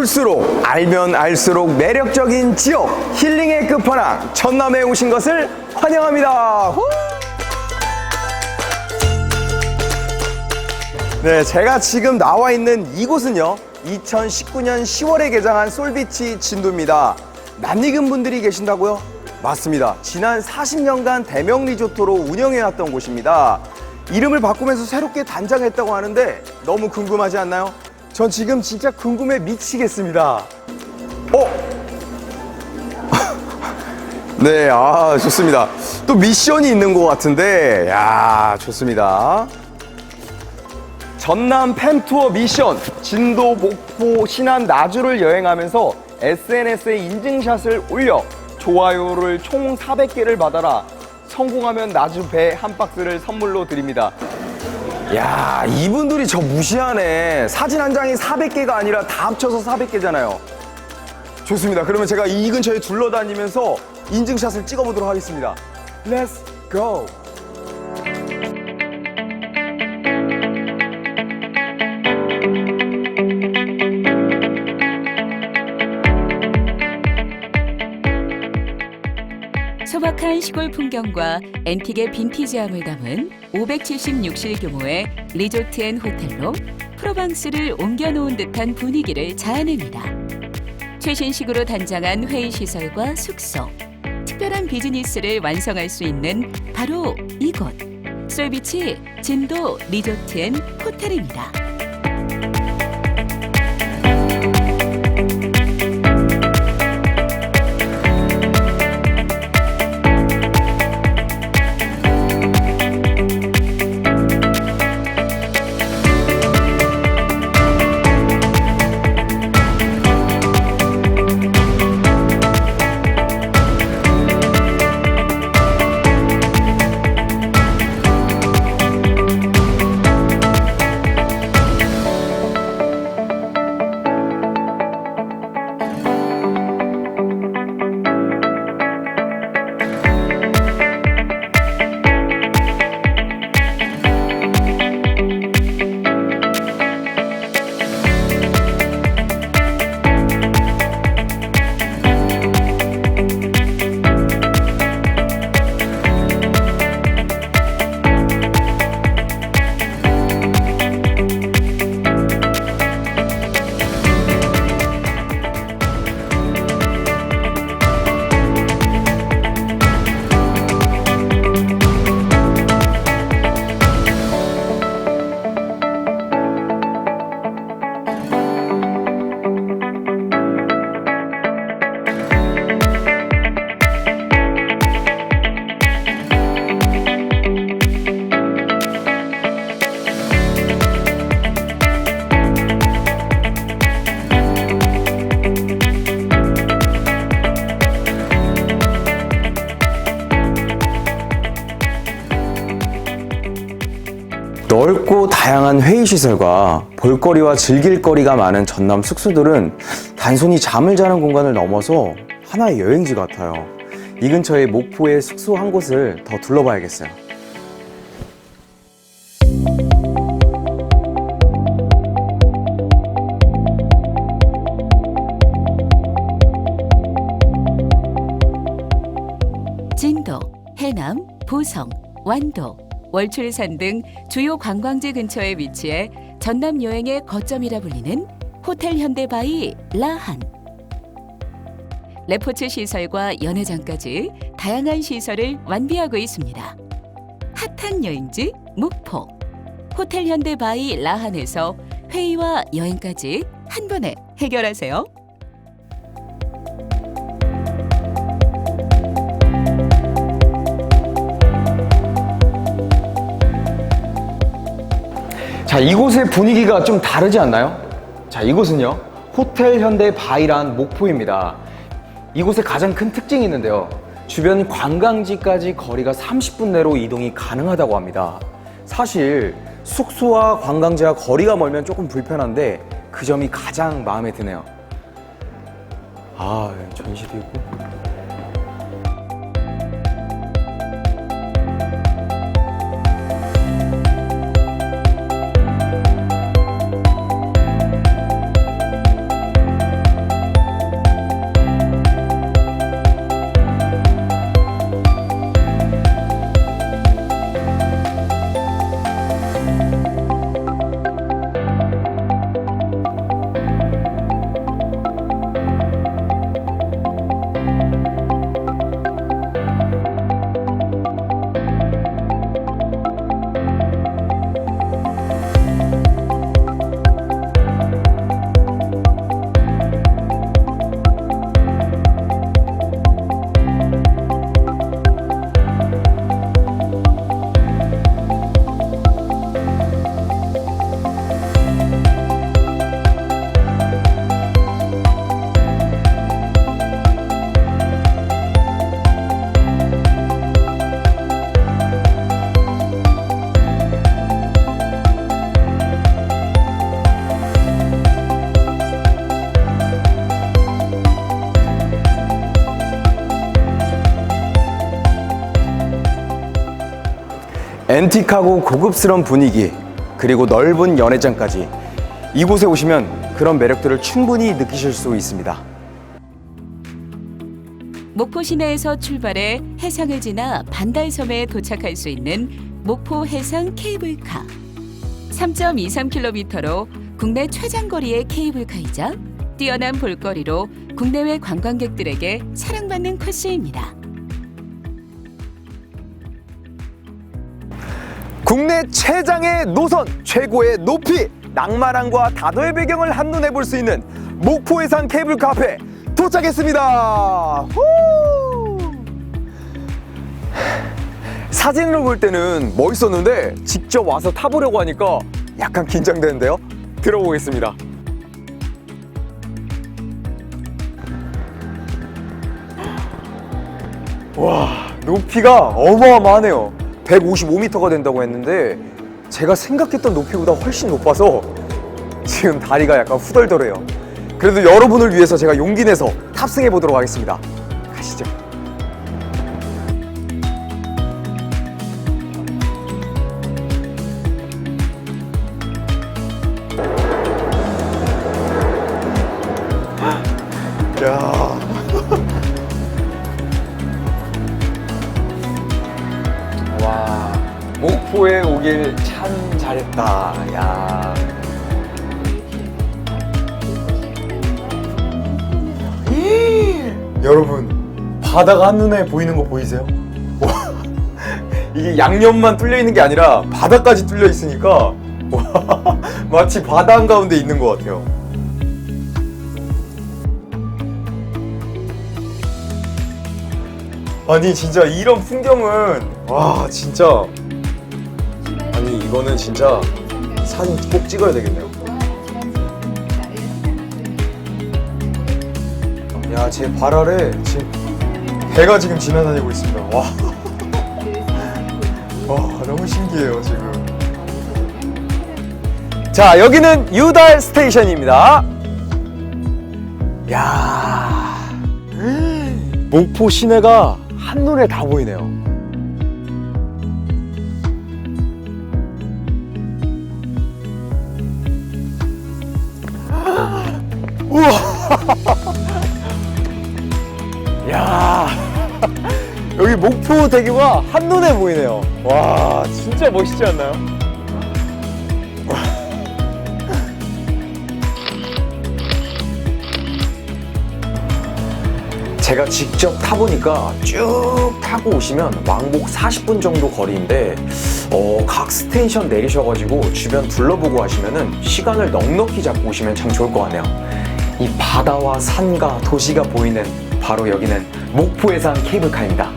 올수록 알면 알수록 매력적인 지역 힐링의 끝판왕 전남에 오신 것을 환영합니다. 후! 네, 제가 지금 나와 있는 이곳은요. 2019년 10월에 개장한 솔비치 진도입니다. 낯익은 분들이 계신다고요? 맞습니다. 지난 40년간 대명 리조트로 운영해왔던 곳입니다. 이름을 바꾸면서 새롭게 단장했다고 하는데 너무 궁금하지 않나요? 전 지금 진짜 궁금해 미치겠습니다. 어? 네, 아, 좋습니다. 또 미션이 있는 것 같은데, 야, 좋습니다. 전남 팸투어 미션 진도 목포 신안 나주를 여행하면서 SNS에 인증샷을 올려 좋아요를 총 400개를 받아라 성공하면 나주 배 한 박스를 선물로 드립니다 야 이분들이 저 무시하네. 사진 한 장이 400개가 아니라 다 합쳐서 400개잖아요. 좋습니다. 그러면 제가 이 근처에 둘러다니면서 인증샷을 찍어보도록 하겠습니다. Let's 소박한 시골 풍경과 앤틱의 빈티지함을 담은 576실 규모의 리조트 앤 호텔로 프로방스를 옮겨놓은 듯한 분위기를 자아냅니다. 최신식으로 단장한 회의 시설과 숙소, 특별한 비즈니스를 완성할 수 있는 바로 이곳 솔비치 진도 리조트 앤 호텔입니다. 넓고 다양한 회의시설과 볼거리와 즐길거리가 많은 전남 숙소들은 단순히 잠을 자는 공간을 넘어서 하나의 여행지 같아요. 이 근처에 목포의 숙소 한 곳을 더 둘러봐야겠어요. 진도, 해남, 보성, 완도, 월출산 등 주요 관광지 근처에 위치해 전남 여행의 거점이라 불리는 호텔 현대바이 라한. 레포츠 시설과 연회장까지 다양한 시설을 완비하고 있습니다. 핫한 여행지 목포. 호텔 현대바이 라한에서 회의와 여행까지 한 번에 해결하세요. 자, 이곳의 분위기가 좀 다르지 않나요? 자, 이곳은요. 호텔 현대 바이란 목포입니다. 이곳의 가장 큰 특징이 있는데요. 주변 관광지까지 거리가 30분 내로 이동이 가능하다고 합니다. 사실 숙소와 관광지와 거리가 멀면 조금 불편한데 그 점이 가장 마음에 드네요. 아, 전시도 있고. 앤틱하고 고급스러운 분위기, 그리고 넓은 연회장까지 이곳에 오시면 그런 매력들을 충분히 느끼실 수 있습니다. 목포 시내에서 출발해 해상을 지나 반달섬에 도착할 수 있는 목포 해상 케이블카. 3.23km로 국내 최장거리의 케이블카이자 뛰어난 볼거리로 국내외 관광객들에게 사랑받는 코스입니다. 국내 최장의 노선, 최고의 높이, 낭만함과 다도의 배경을 한눈에 볼 수 있는 목포해상 케이블카 앞에 도착했습니다. 후! 사진으로 볼 때는 멋있었는데 직접 와서 타보려고 하니까 약간 긴장되는데요. 들어보겠습니다. 와, 높이가 어마어마하네요. 155m가 된다고 했는데 제가 생각했던 높이보다 훨씬 높아서 지금 다리가 약간 후덜덜해요. 그래도 여러분을 위해서 제가 용기 내서 탑승해 보도록 하겠습니다. 가시죠. 야. 참 잘했다. 야. 여러분, 바다가 한눈에 보이는 거 보이세요? 와, 이게 양옆만 뚫려 있는 게 아니라 바다까지 뚫려 있으니까 와, 마치 바다 한가운데 있는 것 같아요. 아니 진짜 이런 풍경은 와 진짜 이거는 진짜 사진 꼭 찍어야 되겠네요. 야 제 발 아래 지금 배가 지금 지나다니고 있습니다. 와, 와 너무 신기해요 지금. 자 여기는 유달 스테이션입니다. 야 목포 시내가 한눈에 다 보이네요. 야 여기 목포 대교가 한눈에 보이네요. 와, 진짜 멋있지 않나요? 제가 직접 타보니까 쭉 타고 오시면 왕복 40분 정도 거리인데 어, 각 스테이션 내리셔가지고 주변 둘러보고 하시면은 시간을 넉넉히 잡고 오시면 참 좋을 것 같네요. 이 바다와 산과 도시가 보이는 바로 여기는 목포해상 케이블카입니다.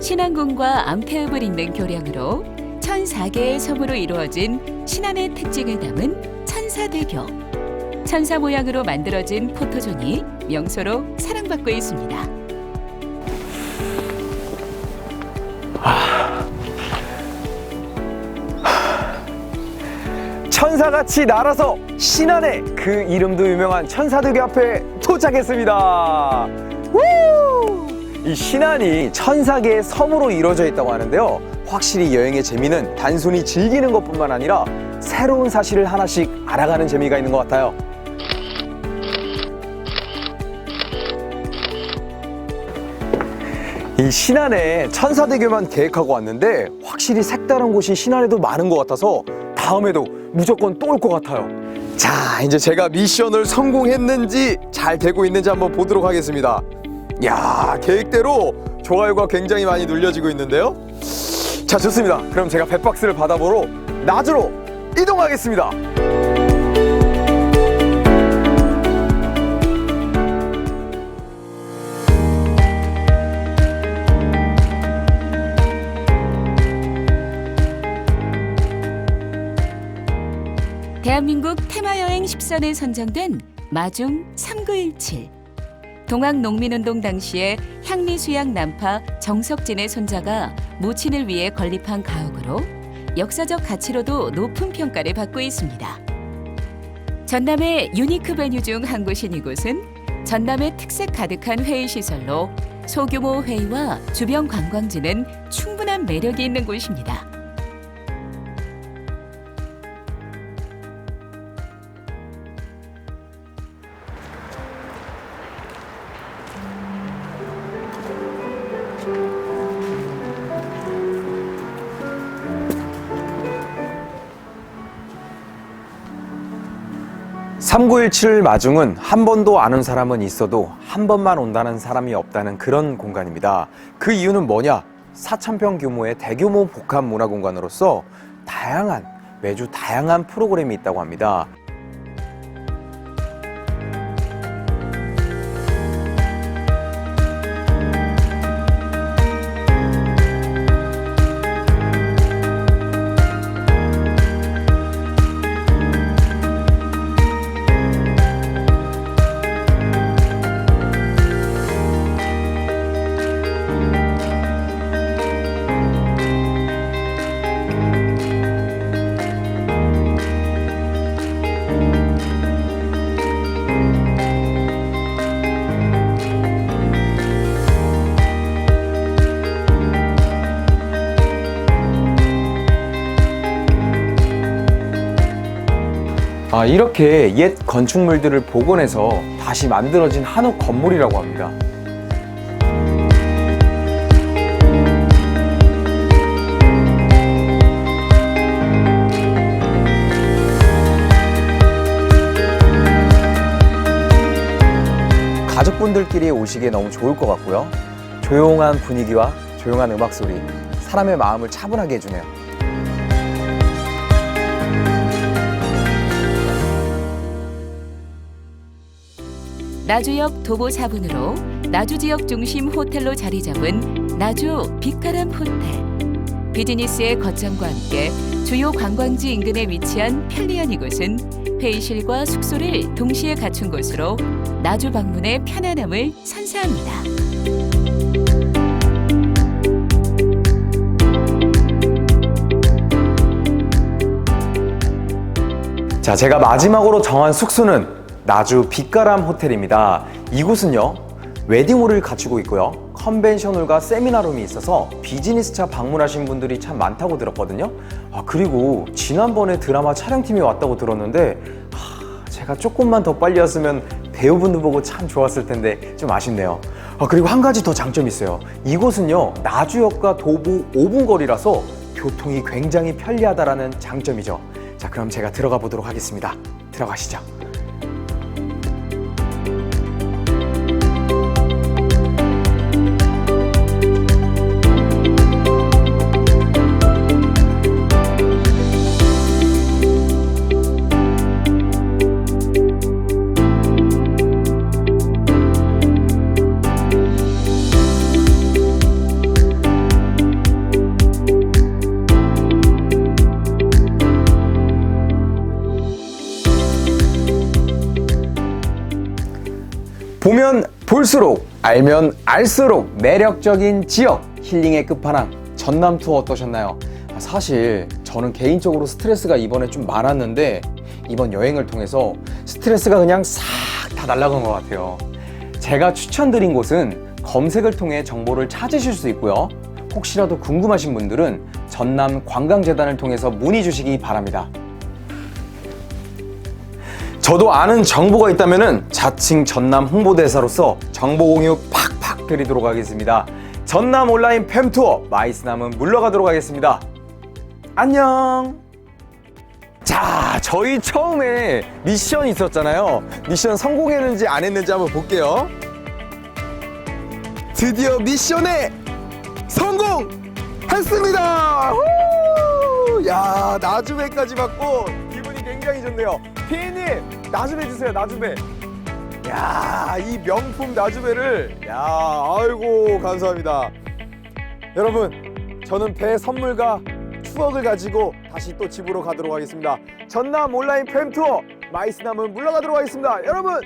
신안군과 암태읍을 잇는 교량으로 1004개의 섬으로 이루어진 신안의 특징을 담은 천사대교. 천사 모양으로 만들어진 포토존이 명소로 사랑받고 있습니다. 천사같이 날아서 신안의 그 이름도 유명한 천사대교 앞에 도착했습니다. 우! 이 신안이 천사계의 섬으로 이루어져 있다고 하는데요. 확실히 여행의 재미는 단순히 즐기는 것뿐만 아니라 새로운 사실을 하나씩 알아가는 재미가 있는 것 같아요. 이 신안에 천사대교만 계획하고 왔는데 확실히 색다른 곳이 신안에도 많은 것 같아서 다음에도 무조건 또 올 것 같아요. 자, 이제 제가 미션을 성공했는지 잘 되고 있는지 한번 보도록 하겠습니다. 야, 계획대로 좋아요가 굉장히 많이 눌려지고 있는데요. 자, 좋습니다. 그럼 제가 백박스를 받아보러 나주로 이동하겠습니다. 대한민국 테마여행 10선에 선정된 마중 3917. 동학농민운동 당시에 향리수양 난파 정석진의 손자가 모친을 위해 건립한 가옥으로 역사적 가치로도 높은 평가를 받고 있습니다. 전남의 유니크 베뉴 중 한 곳인 이곳은 전남의 특색 가득한 회의 시설로 소규모 회의와 주변 관광지는 충분한 매력이 있는 곳입니다. 삼구일칠 마중은 한 번도 아는 사람은 있어도 한 번만 온다는 사람이 없다는 그런 공간입니다. 그 이유는 뭐냐? 4,000평 규모의 대규모 복합 문화 공간으로서 다양한, 매주 다양한 프로그램이 있다고 합니다. 아, 이렇게 옛 건축물들을 복원해서 다시 만들어진 한옥 건물이라고 합니다. 가족분들끼리 오시기에 너무 좋을 것 같고요. 조용한 분위기와 조용한 음악 소리, 사람의 마음을 차분하게 해주네요. 나주역 도보 4분으로 나주 지역 중심 호텔로 자리 잡은 나주 빛가람 호텔. 비즈니스의 거점과 함께 주요 관광지 인근에 위치한 편리한 이곳은 회의실과 숙소를 동시에 갖춘 곳으로 나주 방문의 편안함을 선사합니다. 자, 제가 마지막으로 정한 숙소는 나주 빛가람 호텔입니다. 이곳은요, 웨딩홀을 갖추고 있고요. 컨벤션홀과 세미나룸이 있어서 비즈니스차 방문하신 분들이 참 많다고 들었거든요. 아, 그리고 지난번에 드라마 촬영팀이 왔다고 들었는데, 하, 제가 조금만 더 빨리 왔으면 배우분들 보고 참 좋았을 텐데 좀 아쉽네요. 아, 그리고 한 가지 더 장점이 있어요. 이곳은요, 나주역과 도보 5분 거리라서 교통이 굉장히 편리하다라는 장점이죠. 자, 그럼 제가 들어가 보도록 하겠습니다. 들어가시죠. 볼수록 알면 알수록 매력적인 지역 힐링의 끝판왕 전남 투어 어떠셨나요? 아, 사실 저는 개인적으로 스트레스가 이번에 좀 많았는데 이번 여행을 통해서 스트레스가 그냥 싹 다 날아간 것 같아요. 제가 추천드린 곳은 검색을 통해 정보를 찾으실 수 있고요. 혹시라도 궁금하신 분들은 전남 관광재단을 통해서 문의 주시기 바랍니다. 저도 아는 정보가 있다면 자칭 전남 홍보대사로서 정보 공유 팍팍 드리도록 하겠습니다. 전남 온라인 팸투어 마이스남은 물러가도록 하겠습니다. 안녕. 자, 저희 처음에 미션이 있었잖아요. 미션 성공했는지 안 했는지 한번 볼게요. 드디어 미션에 성공했습니다. 후! 야, 나주배까지 받고 기분이 굉장히 좋네요. 피디님, 나주배 주세요, 나주배. 야, 이 명품 나주배를, 야, 아이고, 감사합니다. 여러분, 저는 배 선물과 추억을 가지고 다시 또 집으로 가도록 하겠습니다. 전남 온라인 팸 투어 마이스남은 물러가도록 하겠습니다. 여러분,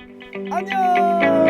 안녕!